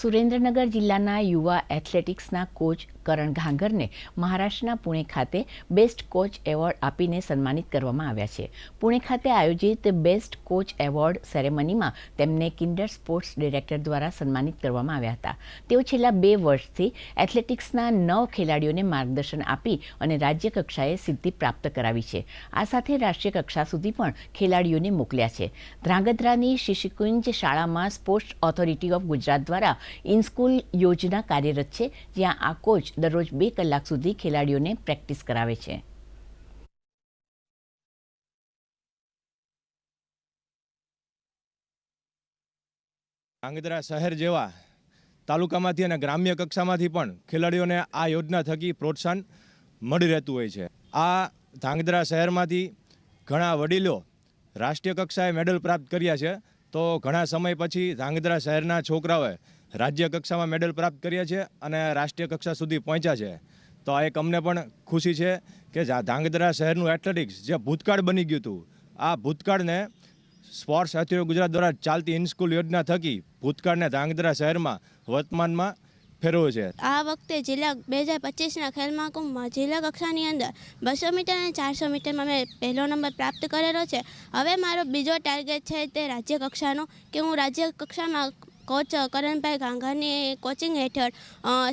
સુરેન્દ્રનગર જિલ્લાના યુવા એથ્લેટિક્સના કોચ કરણ ઘાંગરને મહારાષ્ટ્રના પુણે ખાતે બેસ્ટ કોચ એવોર્ડ આપીને સન્માનિત કરવામાં આવ્યા છે. પુણે ખાતે આયોજિત બેસ્ટ કોચ એવોર્ડ સેરેમનીમાં તેમને કિન્ડર સ્પોર્ટ્સ ડિરેક્ટર દ્વારા સન્માનિત કરવામાં આવ્યા હતા. તેઓ છેલ્લા બે વર્ષથી એથ્લેટિક્સના નવ ખેલાડીઓને માર્ગદર્શન આપી અને રાજ્ય કક્ષાએ સિદ્ધિ પ્રાપ્ત કરાવી છે. આ સાથે રાષ્ટ્રીય કક્ષા સુધી પણ ખેલાડીઓને મોકલ્યા છે. ધ્રાંગધ્રાની શિશિકુંજ શાળામાં સ્પોર્ટ્સ ઓથોરિટી ઓફ ગુજરાત દ્વારા ઇનસ્કૂલ યોજના કાર્યરત છે, જ્યાં આ કોચ દરરોજ બે કલાક સુધી ખેલાડીઓને પ્રેક્ટિસ કરાવે છે. આંગદરા શહેર જેવા તાલુકામાંથી અને ગ્રામ્ય કક્ષામાંથી પણ ખેલાડીઓને આ યોજના થકી પ્રોત્સાહન મળી રહેતું હોય છે. આ ધાંગધ્રા શહેરમાંથી ઘણા વડીલો રાષ્ટ્રીય કક્ષાએ મેડલ પ્રાપ્ત કર્યા છે, તો ઘણા સમય પછી ધાંગધ્રા શહેરના છોકરાઓએ રાજ્ય કક્ષામાં મેડલ પ્રાપ્ત કર્યા છે અને રાષ્ટ્રીય કક્ષા સુધી પહોંચ્યા છે. તો એક અમને પણ ખુશી છે કે ધ્રાંગધ્રા શહેરનું એથ્લેટિક્સ જે ભૂતકાળ બની ગયું હતું, આ ભૂતકાળને સ્પોર્ટ્સ સાથીઓ ગુજરાત દ્વારા ચાલતી ઇનસ્કૂલ યોજના થકી ભૂતકાળને ધાંગધ્રા શહેરમાં વર્તમાનમાં ફેરવો છે. આ વખતે જિલ્લા બે હજાર પચીસના ખેલ મહાકુંભમાં જિલ્લા કક્ષાની અંદર બસો મીટર અને ચારસો મીટરમાં મેં પહેલો નંબર પ્રાપ્ત કરેલો છે. હવે મારો બીજો ટાર્ગેટ છે તે રાજ્ય કક્ષાનો, કે હું રાજ્ય કક્ષામાં કોચ કરણભાઈ ગાંગાની કોચિંગ હેઠળ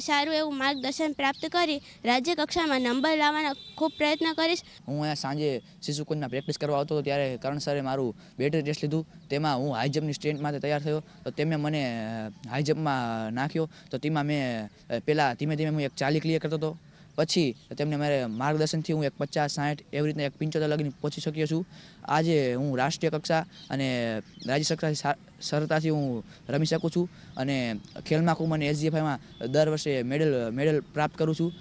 સારું એવું માર્ગદર્શન પ્રાપ્ત કરી રાજ્ય કક્ષામાં નંબર લાવવાનો ખૂબ પ્રયત્ન કરીશ. હું અહીંયા સાંજે શિશુકુંજમાં પ્રેક્ટિસ કરવા આવતો હતો ત્યારે કરણ સરે મારું બેટરી ટેસ્ટ લીધું. તેમાં હું હાઈ જમ્પની સ્ટેન્ટ માટે તૈયાર થયો. તો તેમણે મને હાઈ જમ્પમાં નાખ્યો. તો તેમાં મેં પહેલાં ધીમે ધીમે હું એક ચાલી ક્લિયર કરતો હતો. પછી તેમને મારે માર્ગદર્શનથી હું એક પચાસ, સાઠ એવી રીતના એક પંચોતેર લગીને પહોંચી શક્યો છું. આજે હું રાષ્ટ્રીય કક્ષા અને રાજ્ય કક્ષા સરળતાથી હું રમી શકું છું અને ખેલ મહાકુંભ અને એસજીએફઆઈમાં દર વર્ષે મેડલ મેડલ પ્રાપ્ત કરું છું.